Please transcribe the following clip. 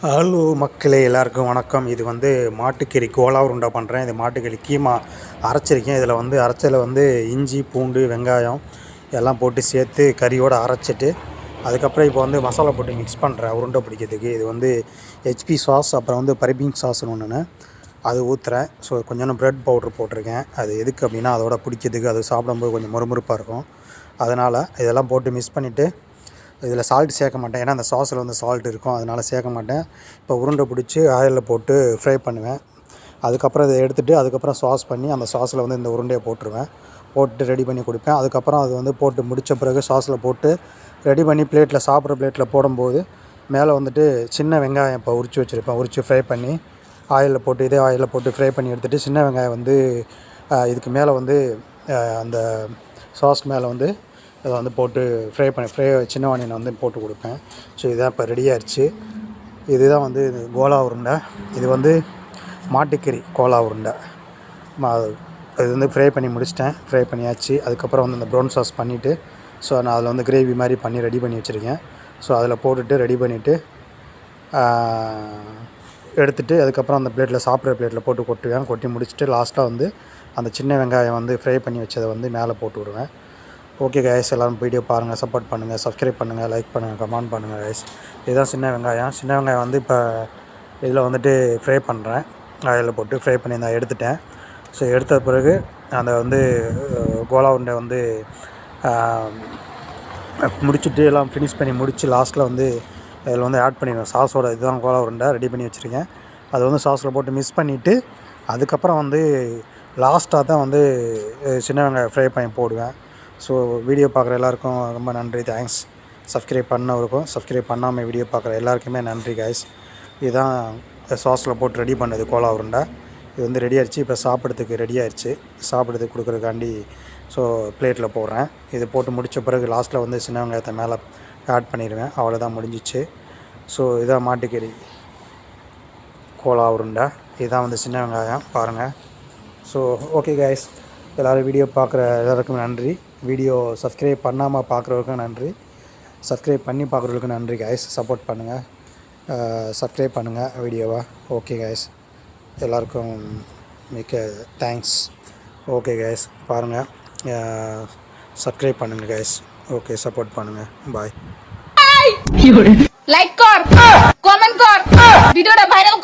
Hello மக்களே எல்லாருக்கும் வணக்கம். இது வந்து மாட்டுக்கறி கோலா உருண்டை பண்ணுறேன் இது மாட்டுக்கறி கீமா அரைச்சிருக்கேன். இதில் வந்து அரைச்சல வந்து இஞ்சி பூண்டு வெங்காயம் எல்லாம் போட்டு சேர்த்து கறியோடு அரைச்சிட்டு அதுக்கப்புறம் இப்போ வந்து மசாலா போட்டு மிக்ஸ் பண்ணுறேன் உருண்டை பிடிக்கிறதுக்கு. இது வந்து ஹெச்பி சாஸ் அப்புறம் வந்து பரிபிங் சாஸ்னு ஒன்று அது ஊற்றுறேன் ஸோ கொஞ்சம் ப்ரெட் பவுட்ரு போட்டிருக்கேன். அது எதுக்கு அப்படின்னா அதோட பிடிக்கிறதுக்கு அது சாப்பிடும்போது கொஞ்சம் முறுமுறுப்பாக இருக்கும். அதனால் இதெல்லாம் போட்டு மிக்ஸ் பண்ணிவிட்டு இதில் சால்ட் சேர்க்க மாட்டேன். ஏன்னா அந்த சாஸில் வந்து சால்ட் இருக்கும். அதனால் சேர்க்க மாட்டேன். இப்போ உருண்டை பிடிச்சி ஆயிலில் போட்டு ஃப்ரை பண்ணுவேன். அதுக்கப்புறம் இதை எடுத்துகிட்டு அதுக்கப்புறம் சாஸ் பண்ணி அந்த சாஸில் வந்து இந்த உருண்டையை போட்டுருவேன். போட்டு ரெடி பண்ணி கொடுப்பேன். அதுக்கப்புறம் அது வந்து போட்டு முடித்த பிறகு சாஸில் போட்டு ரெடி பண்ணி பிளேட்டில் சாப்பிட்ற பிளேட்டில் போடும்போது மேலே வந்துட்டு சின்ன வெங்காயம் இப்போ உரித்து வச்சுருப்பேன். உரித்து ஃப்ரை பண்ணி ஆயிலில் போட்டு இதே ஆயிலில் போட்டு ஃப்ரை பண்ணி எடுத்துகிட்டு சின்ன வெங்காயம் வந்து இதுக்கு மேலே வந்து அந்த சாஸ் மேலே வந்து அதை வந்து போட்டு ஃப்ரை பண்ணி ஃப்ரை சின்ன ஆனியனை வந்து போட்டு கொடுப்பேன். ஸோ இதுதான் இப்போ ரெடி ஆயிடுச்சு இதுதான் வந்து இது கோலா உருண்டை. இது வந்து மாட்டுக்கறி கோலா உருண்டை. மா- இது வந்து ஃப்ரை பண்ணி முடிச்சிட்டேன். ஃப்ரை பண்ணியாச்சு. அதுக்கப்புறம் வந்து இந்த ப்ரௌன் சாஸ் பண்ணிவிட்டு ஸோ நான் அதில் வந்து கிரேவி மாதிரி பண்ணி ரெடி பண்ணி வச்சுருக்கேன். ஸோ அதில் போட்டுட்டு ரெடி பண்ணிவிட்டு எடுத்துகிட்டு அதுக்கப்புறம் அந்த பிளேட்டில் சாப்பிட்ற பிளேட்டில் போட்டு கொட்டுவேன். கொட்டி முடிச்சுட்டு லாஸ்ட்டாக வந்து அந்த சின்ன வெங்காயம் வந்து ஃப்ரை பண்ணி வச்சதை வந்து மேலே போட்டு விடுவேன். ஓகே கைஸ் எல்லோரும் வீடியோ பாருங்கள் சப்போர்ட் பண்ணுங்கள் சப்ஸ்கிரைப் பண்ணுங்கள் லைக் பண்ணுங்கள் கமெண்ட் பண்ணுங்கள் கைஸ் இதுதான் சின்ன வெங்காயம். சின்ன வெங்காயம் வந்து இப்போ இதில் வந்துட்டு ஃப்ரை பண்ணுறேன் ஆயிலில் போட்டு ஃப்ரை பண்ணி நான் எடுத்துட்டேன். ஸோ எடுத்த பிறகு அந்த வந்து கோலா உருண்டை வந்து முடிச்சுட்டு எல்லாம் ஃபினிஷ் பண்ணி முடித்து லாஸ்ட்டில் வந்து இதில் வந்து ஆட் பண்ணிடுவேன். சாஸோட இதுதான் கோலா உருண்டை ரெடி பண்ணி வச்சுருக்கேன். அது வந்து சாஸில் போட்டு மிக்ஸ் பண்ணிவிட்டு அதுக்கப்புறம் வந்து லாஸ்ட்டாக தான் வந்து சின்ன வெங்காயம் ஃப்ரை பண்ணி போடுவேன். ஸோ வீடியோ பார்க்குற எல்லாருக்கும் ரொம்ப நன்றி. தேங்க்ஸ் சப்ஸ்கிரைப் பண்ணவருக்கும் சப்ஸ்கிரைப் பண்ணாமல் வீடியோ பார்க்குற எல்லாருக்குமே நன்றி கைஸ் இதுதான் சாஸில் போட்டு ரெடி பண்ணது கோலா உருண்டை. இது வந்து ரெடி ஆயிடுச்சு. இப்போ சாப்பிட்றதுக்கு ரெடி ஆயிடுச்சு. சாப்பிட்றதுக்கு கொடுக்குறதுக்காண்டி ஸோ பிளேட்டில் போடுறேன். இது போட்டு முடித்த பிறகு லாஸ்ட்டில் வந்து சின்ன வெங்காயத்தை மேலே ஆட் பண்ணிடுவேன். அவ்வளோதான் முடிஞ்சிச்சு. ஸோ இதான் மாட்டுக்கறி கோலா உருண்டை. இதுதான் வந்து சின்ன வெங்காயம். பாருங்கள் ஸோ ஓகே கைஸ் எல்லோரும் வீடியோ பார்க்குற எல்லாருக்கும் நன்றி. வீடியோ சப்ஸ்கிரைப் பண்ணாமல் பார்க்குறவருக்கும் நன்றி சப்ஸ்கிரைப் பண்ணி பார்க்குறவங்களுக்கும் நன்றி கைஸ் சப்போர்ட் பண்ணுங்கள் சப்ஸ்கிரைப் பண்ணுங்கள் வீடியோவை ஓகே கைஸ் எல்லாருக்கும் மிக்க தேங்க்ஸ் ஓகே கைஸ் பாருங்கள் சப்ஸ்கிரைப் பண்ணுங்கள் கைஸ் ஓகே சப்போர்ட் பண்ணுங்கள் பாய் লাইক কর কমেন্ট কর ভিডিওটা ভাইরাল